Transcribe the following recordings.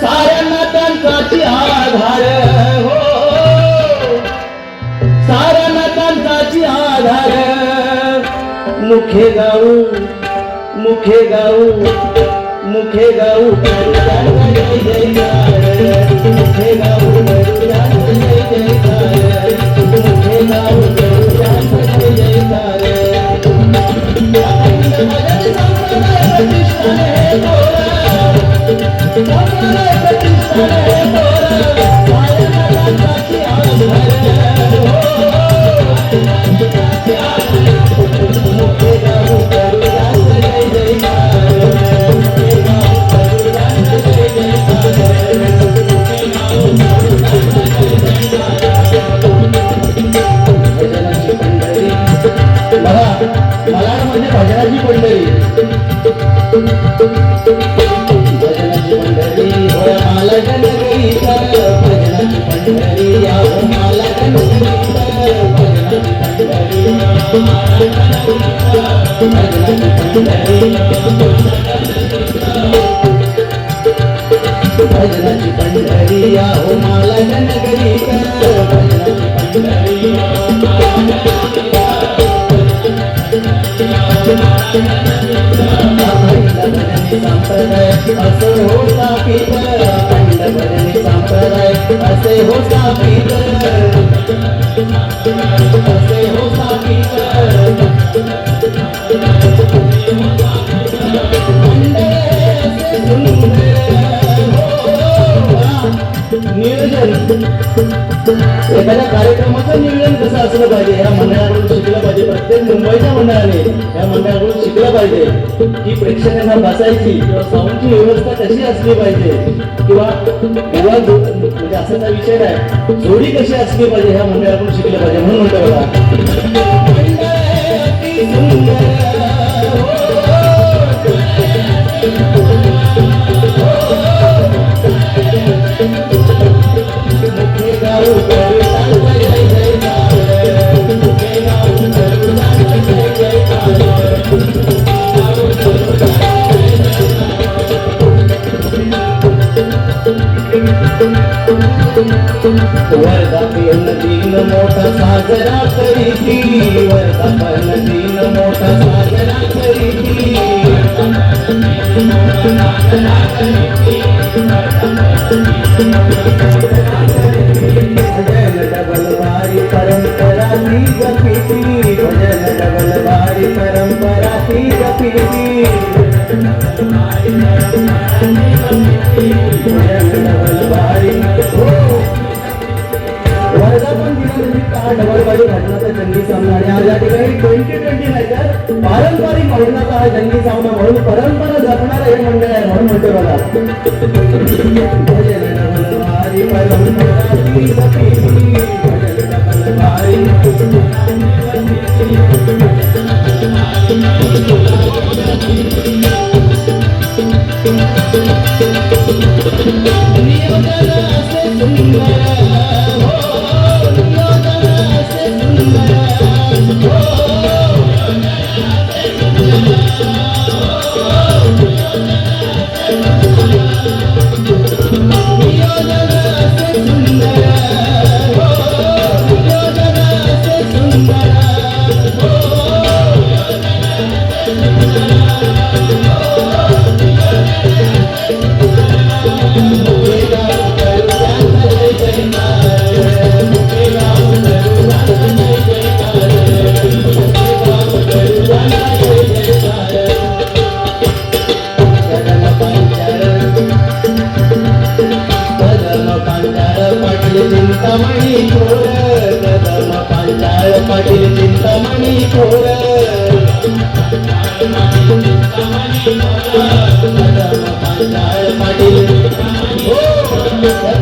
साऱ्यांना त्यांचाची आधार हो. साऱ्यांना त्यांचाची आधार. मुखे गाऊ मुखे गाऊ मुखे गाऊ. भजनाची पंढरी या हो मला गणगीत भजनाची पंढरी संप्रदाय असे हो स्थापित खंडभरणी संप्रदाय असे हो स्थापित असे हो स्थापित नियोजन एखाद्या कार्यक्रमाचं नियोजन कसं असलं पाहिजे? या मंडळाकडून शिकलं पाहिजे. प्रत्येक मुंबईच्या मंडळाने या मंडळाकडून शिकलं पाहिजे. की प्रेक्षकांना बसायची किंवा साऊंडची व्यवस्था कशी असली पाहिजे? किंवा किंवा म्हणजे असं काय विषय नाही. जोडी कशी असली पाहिजे? ह्या मंडळाकडून शिकलं पाहिजे. म्हणून म्हणतो बघा. वर्धापन दिन मोठा साजरा करीती वर्धापन दिन मोठा साजरा करीती बारी परंपरा ती डबल वर्धापन दिनानिमित्त डबलबाजी घटनाचा जंगी सामना आणि आज या ठिकाणी ट्वेंटी ट्वेंटी नाही तर पारंपरिक हा हो. जंगी सामना म्हणून परंपरा जपणारं हे. मंडळ आहे म्हणून बघा परंपरा ती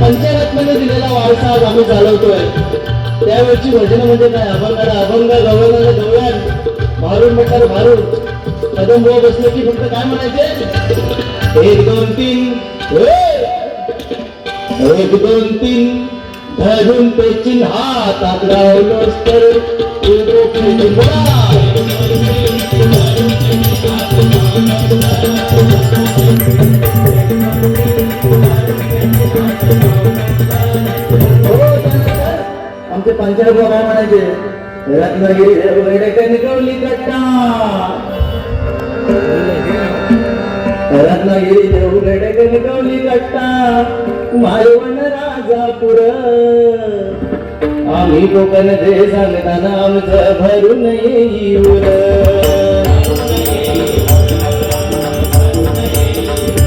पंचायतमध्ये दिलेला वारसा आज आम्ही चालवतोय. त्यावेळची भजन म्हणजे काय? अभंगाला अभंग गवळणाला गवळण भारून म्हटलं भारून कदम बुवा बसले की फक्त काय म्हणायचे? एक दोन तीन. एक दोन तीन. धरून ते चिन्हात आपला तर हो, आमचे पंचायत बाबा म्हणायचे रत्नागिरी निकवली कट्टा रत्नागिरी देवगडक निकवली कट्टा मालवण राजापुर. आम्ही कोकण ते सांगताना आमचं भरून येईल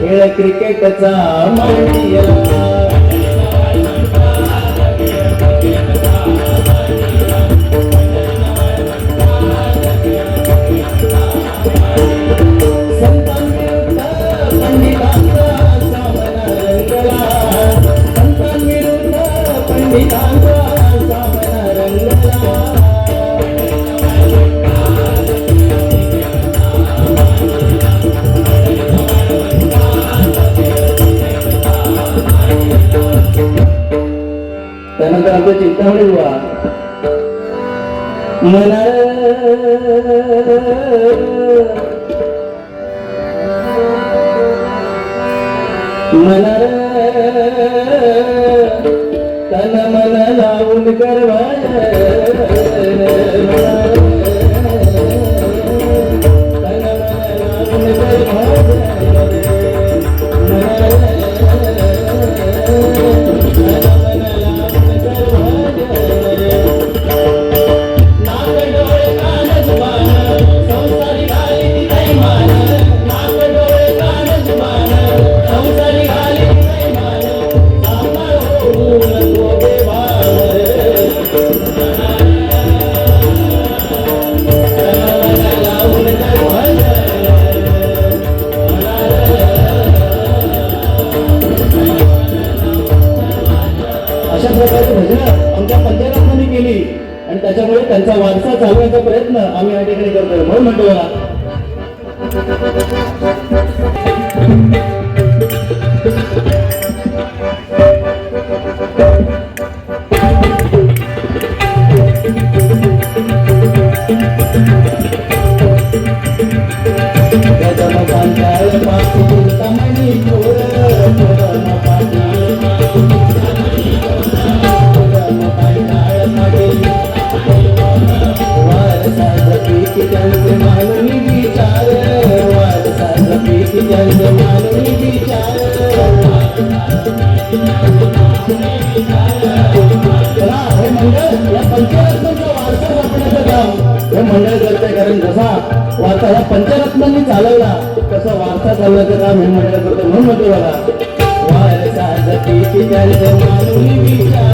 खेळ क्रिकेटचा मांडिया संतांविरुद्ध पंडितांचा त्यानंतर आमच्या चिंतामणी मना मना तन मन लावून करवाय करतोय म्हणून म्हणतो बघा गजम पंचरत्नांचा वारसा जपण्याचं काम हे मंडळ करते कारण जसा वारसा ह्या पंचरत्नांनी चालवला तसा वारसा चालवायचं काम हे मंडळ करते म्हणून म्हणतो बघा वारसा जपी विचार